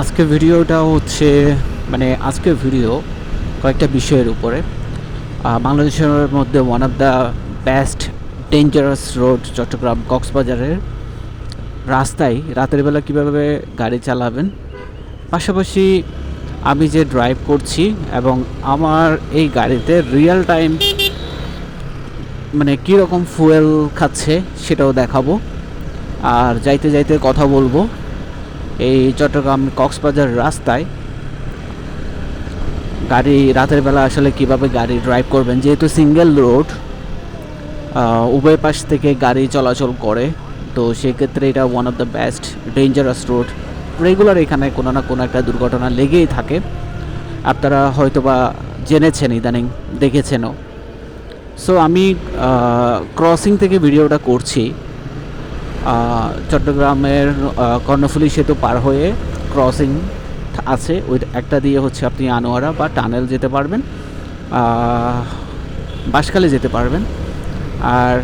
আজকে ভিডিওটা হচ্ছে মানে আজকের ভিডিও কয়েকটা বিষয়ের উপরে। বাংলাদেশের মধ্যে one of the best dangerous road Chattogram কক্সবাজারের রাস্তায় রাতের বেলা কীভাবে গাড়ি চালাবেন। পাশাপাশি আমি যে ড্রাইভ করছি এবং আমার এই গাড়িতে রিয়েল টাইম মানে কীরকম ফুয়েল খাচ্ছে সেটাও দেখাবো। আর যাইতে যাইতে কথা বলব। এই চট্টগ্রাম কক্সবাজার রাস্তায় গাড়ি রাতের বেলা আসলে কীভাবে গাড়ি ড্রাইভ করবেন? যেহেতু সিঙ্গেল রোড উভয় পাশ থেকে গাড়ি চলাচল করে, তো সেক্ষেত্রে এটা one of the best dangerous road regular এখানে কোনো না কোনো একটা দুর্ঘটনা লেগেই থাকে। আপনারা হয়তোবা জেনেছেন ইদানিং, দেখেছেনও। সো আমি ক্রসিং থেকে ভিডিওটা করছি। চট্টগ্রামের কর্ণফুলী সেতু পার হয়ে ক্রসিং আছে। ওই একটা দিয়ে হচ্ছে আপনি আনোয়ারা বা টানেল যেতে পারবেন বাসকালে যেতে পারবেন। আর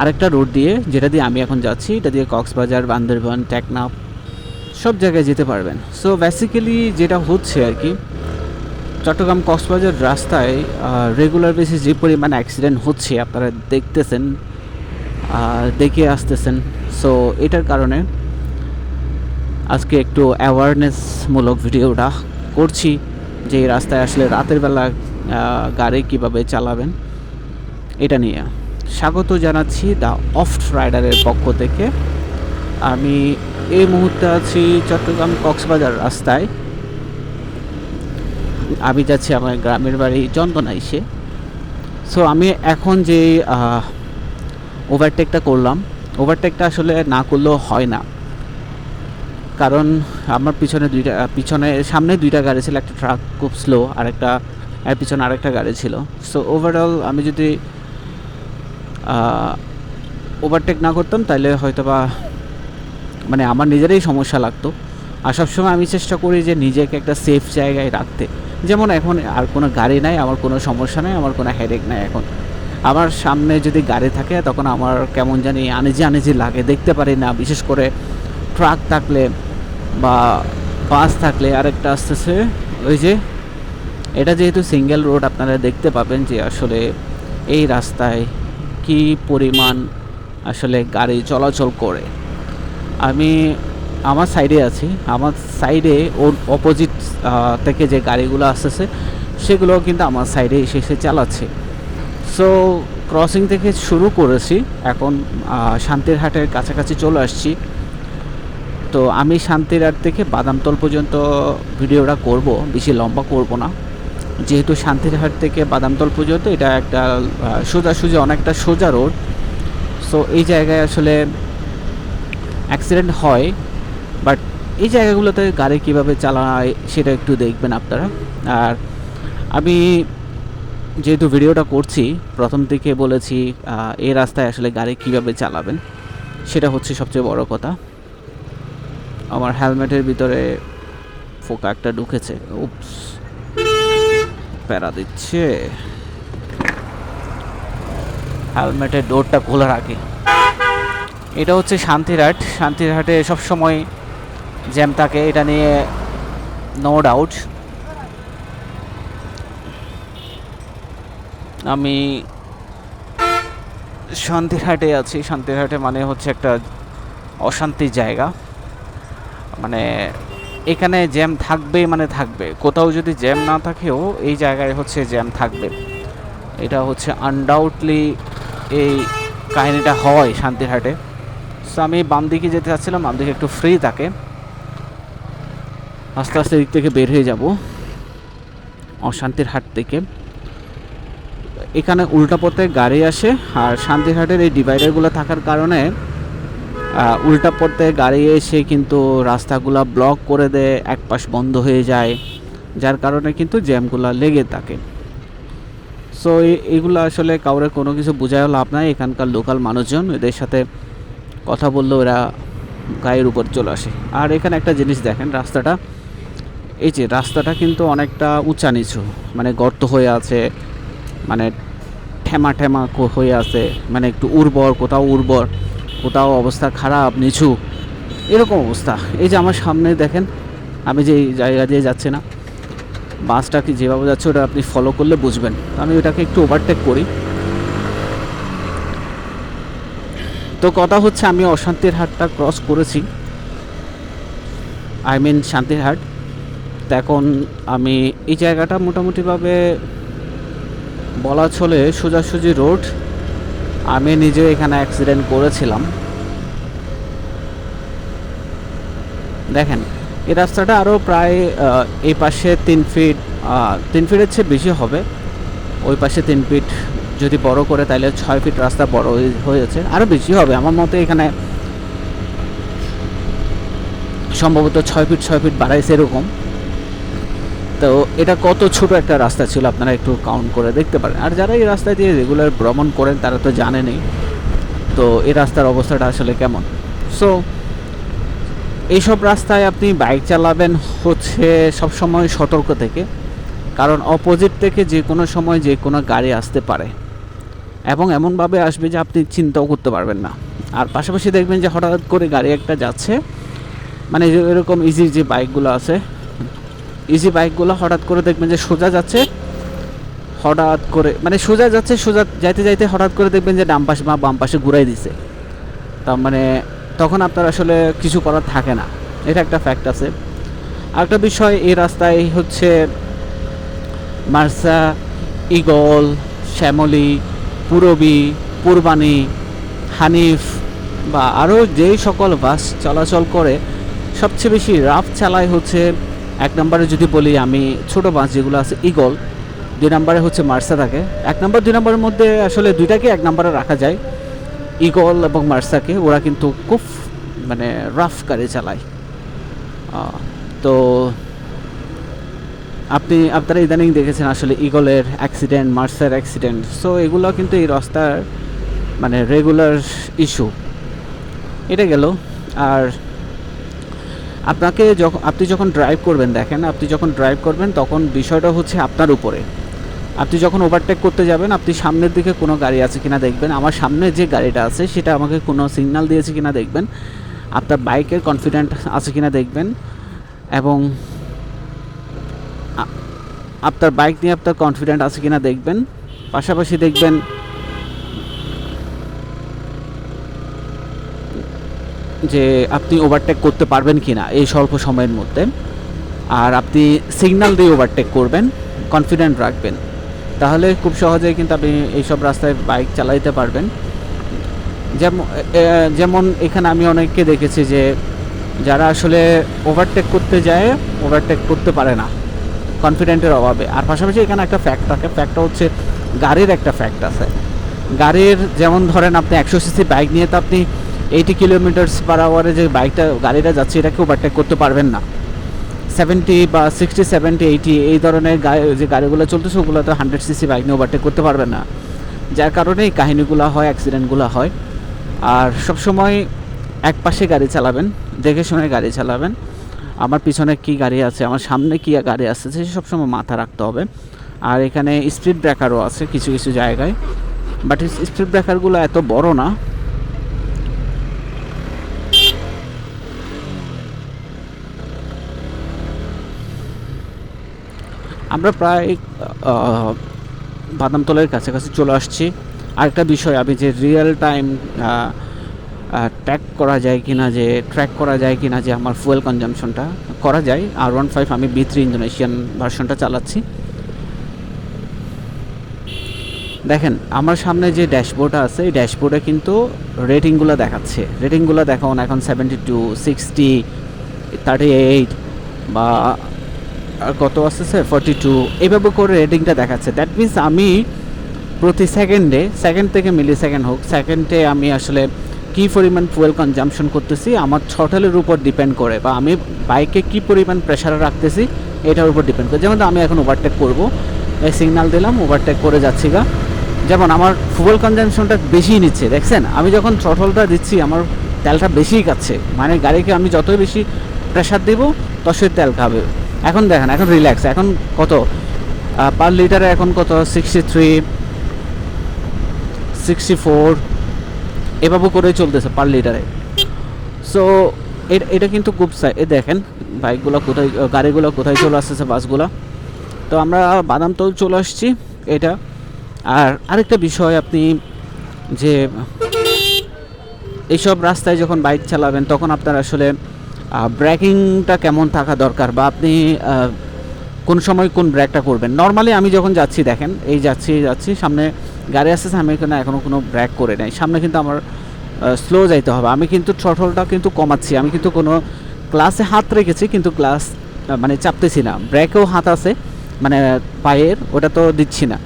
আরেকটা রোড দিয়ে, যেটা দিয়ে আমি এখন যাচ্ছি, এটা দিয়ে কক্সবাজার, বান্দরবান টেকনাফ সব জায়গায় যেতে পারবেন। সো বেসিক্যালি যেটা হচ্ছে আর কি, চট্টগ্রাম কক্সবাজার রাস্তায় রেগুলার বেসিস যে পরিমাণ অ্যাক্সিডেন্ট হচ্ছে, আপনারা দেখতেছেন আহ, দেখে আসতেছেন। সো এটার কারণে আজকে একটু অ্যাওয়ারনেসমূলক ভিডিওটা করছি যে রাস্তায় আসলে রাতের বেলা গাড়ি কীভাবে চালাবেন এটা নিয়ে। স্বাগত জানাচ্ছি দ্য অফট রাইডারের পক্ষ থেকে। আমি এই মুহূর্তে আছি চট্টগ্রাম কক্সবাজার রাস্তায়। আমি যাচ্ছি আমার গ্রামের বাড়ি চন্দনাইশে সো আমি এখন যে ওভারটেকটা করলাম। ওভারটেকটা আসলে না করলেও হয় না। কারণ আমার পিছনে দুইটা, পিছনে, সামনে দুইটা গাড়ি ছিল, একটা ট্রাক খুব স্লো আর একটা পিছনে আরেকটা গাড়ি ছিল। সো ওভারঅল আমি যদি ওভারটেক না করতাম তাহলে হয়তো বা মানে আমার নিজেরই সমস্যা লাগতো। আর সবসময় আমি চেষ্টা করি যে নিজেকে একটা সেফ জায়গায় রাখতে। যেমন এখন আর কোনো গাড়ি নাই, আমার কোনো সমস্যা নেই, আমার কোনো হেডেক নাই এখন। আমার সামনে যদি গাড়ি থাকে, তখন আমার কেমন জানি আনেজি আনেজি লাগে। দেখতে পারি না, বিশেষ করে ট্রাক থাকলে বা বাস থাকলে। আরেকটা আসতেছে, ওই যে, এটা যেহেতু সিঙ্গেল রোড, আপনারা দেখতে পাবেন যে আসলে এই রাস্তায় কি পরিমাণ আসলে গাড়ি চলাচল করে। আমি আমার সাইডে আছি, আমার সাইডে ওর অপোজিট থেকে যে গাড়িগুলো আসতেছে সেগুলো কিন্তু আমার সাইডে এসে এসে চালাচ্ছে। সো ক্রসিং থেকে শুরু করেছি। এখন আহ, শান্তিরহাটের কাছাকাছি চলে আসছি। তো আমি শান্তিরহাট থেকে বাদামতল পর্যন্ত ভিডিওটা করব বেশি লম্বা করব না। যেহেতু শান্তিরহাট থেকে বাদামতল পর্যন্ত এটা একটা সোজাসুজি অনেকটা সোজা রোড। সো এই জায়গায় আসলে অ্যাক্সিডেন্ট হয় বাট এই জায়গাগুলোতে গাড়ি কীভাবে চালায় সেটা একটু দেখবেন আপনারা। আর আমি যেহেতু ভিডিওটা করছি, প্রথম থেকে বলেছি এই রাস্তায় আসলে গাড়ি কীভাবে চালাবেন, সেটা হচ্ছে সবচেয়ে বড় কথা। আমার হেলমেটের ভিতরে ফোকা একটা ঢুকেছে উপস প্যারা দিচ্ছে। হেলমেটের ডোরটা খোলা রাখি এটা হচ্ছে শান্তিরহাট। শান্তিরহাটে সবসময় জ্যাম থাকে, এটা নিয়ে নো ডাউট আমি শান্তিরহাটে আছি। শান্তিরহাটে মানে হচ্ছে একটা অশান্তির জায়গা। মানে এখানে জ্যাম থাকবে মানে থাকবে। কোথাও যদি জ্যাম না থাকেও এই জায়গায় হচ্ছে জ্যাম থাকবে। এটা হচ্ছে আনডাউটলি এই কাহিনিটা হয় শান্তিরহাটে। সো আমি বাম দিকে যেতে চাচ্ছিলাম, বাম দিকে একটু ফ্রি থাকে। আস্তে আস্তে দিক থেকে বের হয়ে যাব। অশান্তির হাট থেকে। এখানে উল্টা পথে গাড়ি আসে আর শান্তিঘাটের এই ডিভাইডারগুলো থাকার কারণে উল্টা পথে গাড়ি এসে কিন্তু রাস্তাগুলো ব্লক করে দেয় এক পাশ বন্ধ হয়ে যায়, যার কারণে কিন্তু জ্যামগুলো লেগে থাকে। সো এগুলো আসলে কাউরে কোনো কিছু বোঝায় লাভ নাই, এখানকার লোকাল মানুষজন, এদের সাথে কথা বললে ওরা গায়ের উপর চলে আসে। আর এখানে একটা জিনিস দেখেন রাস্তাটা, এই যে রাস্তাটা কিন্তু অনেকটা উঁচা নিচু মানে গর্ত হয়ে আছে মানে ঠেমা ঠেমা হয়ে আছে মানে একটু উর্বর, কোথাও উর্বর, কোথাও অবস্থা খারাপ, নিচু, এরকম অবস্থা। এই যে আমার সামনে দেখেন, আমি যে জায়গা দিয়ে যাচ্ছি না, বাসটা কি যেভাবে যাচ্ছে ওটা আপনি ফলো করলে বুঝবেন। আমি ওটাকে একটু ওভারটেক করি। তো কথা হচ্ছে আমি অশান্তির হাটটা ক্রস করেছি। আই মিন শান্তির হাট। তো এখন আমি এই জায়গাটা মোটামুটিভাবে বলা চলে সোজাসুজি রোড। আমি নিজে এখানে অ্যাক্সিডেন্ট করেছিলাম। দেখেন, এই রাস্তাটা আরও প্রায় এই পাশে তিন ফিট তিন ফিটের চেয়ে বেশি হবে। ওই পাশে তিন ফিট যদি বড় করে তাহলে ছয় ফিট রাস্তা বড় হয়ে- হয়েছে। আরও বেশি হবে। আমার মতে এখানে সম্ভবত ছয় ফিট ছয় ফিট বাড়াইছে এরকম। তো এটা কত ছোট একটা রাস্তা ছিল আপনারা একটু কাউন্ট করে দেখতে পারেন। আর যারা এই রাস্তা দিয়ে রেগুলার ভ্রমণ করেন, তারা তো জানেনই। তো এই রাস্তার অবস্থাটা আসলে কেমন? সো এইসব রাস্তায় আপনি বাইক চালাবেন হচ্ছে সব সময় সতর্ক থেকে, কারণ অপোজিট থেকে যে কোনো সময় যে কোনো গাড়ি আসতে পারে। এবং এমনভাবে আসবে যে আপনি চিন্তাও করতে পারবেন না। আর পাশাপাশি দেখবেন যে হঠাৎ করে গাড়ি একটা যাচ্ছে মানে এরকম ইজি যে বাইকগুলো আছে ইজি বাইকগুলো হঠাৎ করে দেখবেন যে সোজা যাচ্ছে, হঠাৎ করে মানে সোজা যাচ্ছে, সোজা যাইতে যাইতে হঠাৎ করে দেখবেন যে ডান পাশে বা বাম পাশে ঘুরাই দিছে। তার মানে তখন আপনার আসলে কিছু করার থাকে না। এটা একটা ফ্যাক্ট আছে। আরেকটা বিষয়, এই রাস্তায় হচ্ছে মার্সা ইগল শ্যামলী, পুরবী পূর্বাণী হানিফ বা আরও যেই সকল বাস চলাচল করে, সবচেয়ে বেশি রাফ চালায় হচ্ছে এক নম্বরে যদি বলি আমি ছোট বাস যেগুলো আছে ইগল দুই নম্বরে হচ্ছে মার্সা থাকে এক নম্বর, দুই নম্বরের মধ্যে আসলে দুইটাকে এক নম্বরে রাখা যায়। ইগল এবং মার্সাকে, ওরা কিন্তু খুব মানে রাফ গাড়ি চালায়। তো আপনি, আপনারা ইদানিং দেখেছেন আসলে ইগলের অ্যাক্সিডেন্ট মার্সার অ্যাক্সিডেন্ট সো এগুলো কিন্তু এই রাস্তার মানে রেগুলার ইস্যু এটা গেল। আর আপনাকে যখন আপনি যখন ড্রাইভ করবেন, দেখেন, আপনি যখন ড্রাইভ করবেন, তখন বিষয়টা হচ্ছে আপনার উপরে। আপনি যখন ওভারটেক করতে যাবেন, আপনি সামনের দিকে কোনো গাড়ি আছে কিনা দেখবেন। আমার সামনে যে গাড়িটা আছে, সেটা আমাকে কোনো সিগন্যাল দিয়েছে কিনা দেখবেন। আপনার বাইকের কনফিডেন্ট আছে কিনা দেখবেন। এবং আপনার বাইক নিয়ে আপনার কনফিডেন্ট আছে কিনা দেখবেন। পাশাপাশি দেখবেন যে আপনি ওভারটেক করতে পারবেন কিনা এই স্বল্প সময়ের মধ্যে। আর আপনি সিগন্যাল দিয়ে ওভারটেক করবেন কনফিডেন্ট রাখবেন। তাহলে খুব সহজেই কিন্তু আপনি এইসব রাস্তায় বাইক চালাইতে পারবেন। যেমন যেমন এখানে আমি অনেককে দেখেছি যে যারা আসলে ওভারটেক করতে যায় ওভারটেক করতে পারে না কনফিডেন্টের অভাবে। আর পাশাপাশি এখানে একটা ফ্যাক্ট থাকে ফ্যাক্টটা হচ্ছে গাড়ির একটা ফ্যাক্ট আছে। গাড়ির যেমন ধরেন আপনি একশো সিসি বাইক নিয়ে তো আপনি এইটি কিলোমিটার্স পার আওয়ারে যে বাইকটা গাড়িটা যাচ্ছে এটাকে ওভারটেক করতে পারবেন না। সেভেন্টি বা সিক্সটি সেভেন্টি এইটি এই ধরনের যে গাড়িগুলো চলতেছে ওগুলো তো হান্ড্রেড সিসি বাইক নিয়ে ওভারটেক করতে পারবেন না। যার কারণে এই কাহিনিগুলো হয় অ্যাক্সিডেন্টগুলো হয়। আর সবসময় এক পাশে গাড়ি চালাবেন, দেখে শুনে গাড়ি চালাবেন। আমার পিছনে কি গাড়ি আছে, আমার সামনে কি গাড়ি আছে, সে সবসময় মাথা রাখতে হবে। আর এখানে স্পিড ব্রেকারও আছে কিছু কিছু জায়গায়। বাট স্পিড ব্রেকারগুলো এত বড় না আমরা প্রায় বাদামতলের কাছাকাছি চলে আসছি। আরেকটা বিষয়, আমি যে রিয়েল টাইম ট্র্যাক করা যায় কি না যে ট্র্যাক করা যায় কি না যে আমার ফুয়েল কনজামশনটা করা যায়। আর ওয়ান ফাইভ আমি বি থ্রি ইন্দোনেশিয়ান ভার্সনটা চালাচ্ছি। দেখেন, আমার সামনে যে ড্যাশবোর্ডটা আছে, এই ড্যাশবোর্ডে কিন্তু রেটিংগুলো দেখাচ্ছে। রেটিংগুলো দেখান এখন seventy two sixty thirty eight বা কত আসতেছে ফর্টি টু এভাবে করে রেটিংটা দেখাচ্ছে। দ্যাট মিন্স আমি প্রতি সেকেন্ডে সেকেন্ড থেকে মিলি সেকেন্ড হোক সেকেন্ডে আমি আসলে কী পরিমাণ ফুয়েল কনজামশন করতেছি, আমার ছটেলের উপর ডিপেন্ড করে বা আমি বাইকে কী পরিমাণ প্রেশারে রাখতেছি, এটার উপর ডিপেন্ড করে। যেমন আমি এখন ওভারটেক করব। এই সিগনাল দিলাম ওভারটেক করে যাচ্ছি গা। যেমন আমার ফুয়েল কনজামশনটা বেশি নিচ্ছে, দেখছেন? আমি যখন থ্রটলটা দিচ্ছি, আমার তেলটা বেশিই খাচ্ছে। মানে গাড়িকে আমি যতই বেশি প্রেশার দিব, ততই তেল খাবে। এখন দেখেন, এখন রিল্যাক্স এখন কত? পার লিটারে এখন কত? সিক্সটি থ্রি সিক্সটি ফোর এভাবে করে চলতেছে পার লিটারে সো এটা কিন্তু খুব এ দেখেন বাইকগুলো কোথায় গাড়িগুলো কোথায় চলে আসতেছে, বাসগুলো। তো আমরা বাদামতল চলে আসছি, এটা। আর আরেকটা বিষয় আপনি যে, এইসব রাস্তায় যখন বাইক চালাবেন, তখন আপনার আসলে ব্রেকিংটা কেমন থাকা দরকার বা আপনি কোন সময় কোন ব্র্যাকটা করবেন? নর্মালি আমি যখন যাচ্ছি, দেখেন, এই যাচ্ছি যাচ্ছি, সামনে গাড়ি আসতেছে আমি এখানে এখনও কোনো ব্র্যাক করে নাই। সামনে কিন্তু আমার স্লো যাইতে হবে। আমি কিন্তু থ্রটলটা কিন্তু কমাচ্ছি। আমি কিন্তু কোনো ক্লাসে হাত রেখেছি, কিন্তু ক্লাস মানে চাপতেছি না। ব্র্যাকেও হাত আছে মানে পায়ের, ওটা তো দিচ্ছি না।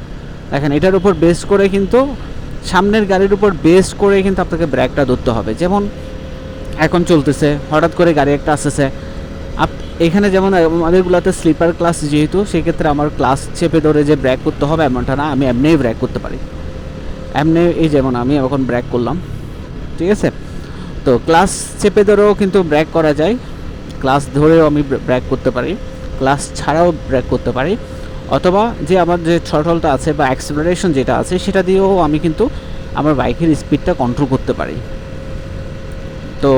দেখেন, এটার উপর বেস করে কিন্তু, সামনের গাড়ির উপর বেস করে কিন্তু আপনাকে ব্র্যাকটা ধরতে হবে। যেমন এখন চলতেছে, হঠাৎ করে গাড়ি একটা আসতেছে। আপ, এখানে যেমন আমাদেরগুলোতে স্লিপার ক্লাস যেহেতু, সেক্ষেত্রে আমার ক্লাস চেপে ধরে যে ব্রেক করতে হবে এমনটা না, আমি এমনিই ব্রেক করতে পারি। এমনি, এই যেমন আমি এখন ব্রেক করলাম, ঠিক আছে? তো ক্লাস চেপে ধরেও কিন্তু ব্রেক করা যায়, ক্লাস ধরেও আমি ব্রেক করতে পারি, ক্লাস ছাড়াও ব্রেক করতে পারি, অথবা যে আমার যে ছটলটা আছে বা অ্যাক্সিলারেশন যেটা আছে, সেটা দিয়েও আমি কিন্তু আমার বাইকের স্পিডটা কন্ট্রোল করতে পারি। তো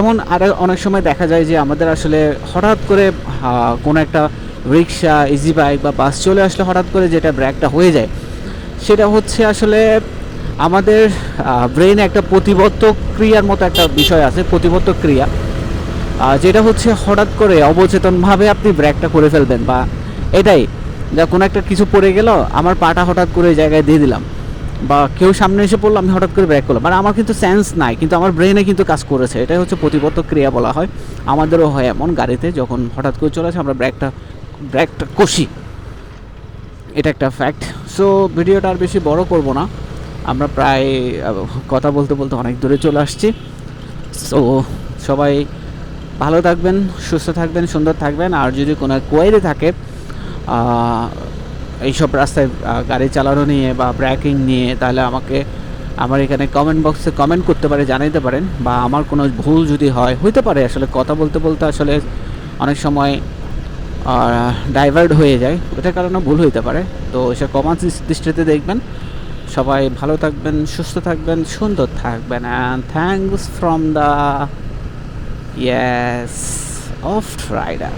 এমন আর অনেক সময় দেখা যায় যে আমাদের আসলে হঠাৎ করে কোনো একটা রিক্সা ইজি বাইক বা বাস চলে আসলে হঠাৎ করে যেটা ব্র্যাকটা হয়ে যায়, সেটা হচ্ছে আসলে আমাদের ব্রেনে একটা প্রতিবদ্ধ ক্রিয়ার মতো একটা বিষয় আছে প্রতিবদ্ধ ক্রিয়া যেটা হচ্ছে হঠাৎ করে অবচেতনভাবে আপনি ব্র্যাকটা করে ফেলবেন বা এটাই, যা কোনো একটা কিছু পড়ে গেল, আমার পাটা হঠাৎ করে জায়গায় দিয়ে দিলাম। বা কেউ সামনে এসে পড়ল, আমি হঠাৎ করে ব্রেক করলাম। মানে আমার কিন্তু সেন্স নাই, কিন্তু আমার ব্রেনে কিন্তু কাজ করেছে। এটাই হচ্ছে প্রতিবদ্ধ ক্রিয়া বলা হয়। আমাদেরও হয় এমন গাড়িতে যখন হঠাৎ করে চলে আসে, আমরা ব্রেকটা ব্রেকটা কষি। এটা একটা ফ্যাক্ট সো ভিডিওটা আর বেশি বড় করব না। আমরা প্রায় কথা বলতে বলতে অনেক দূরে চলে আসছি। সো সবাই ভালো থাকবেন, সুস্থ থাকবেন, সুন্দর থাকবেন। আর যদি কোনো কোয়ারি থাকে এইসব রাস্তায় গাড়ি চালানো নিয়ে বা ব্র্যাকিং নিয়ে, তাহলে আমাকে, আমার এখানে কমেন্ট বক্সে কমেন্ট করতে পারে, জানাইতে পারেন। বা আমার কোনো ভুল যদি হয়, হইতে পারে আসলে, কথা বলতে বলতে আসলে অনেক সময় ডাইভার্ট হয়ে যায়। ওটার কারণে ভুল হইতে পারে। তো সে কমান দৃষ্টিতে দেখবেন। সবাই ভালো থাকবেন, সুস্থ থাকবেন, সুন্দর থাকবেন and thanks from the yes of rider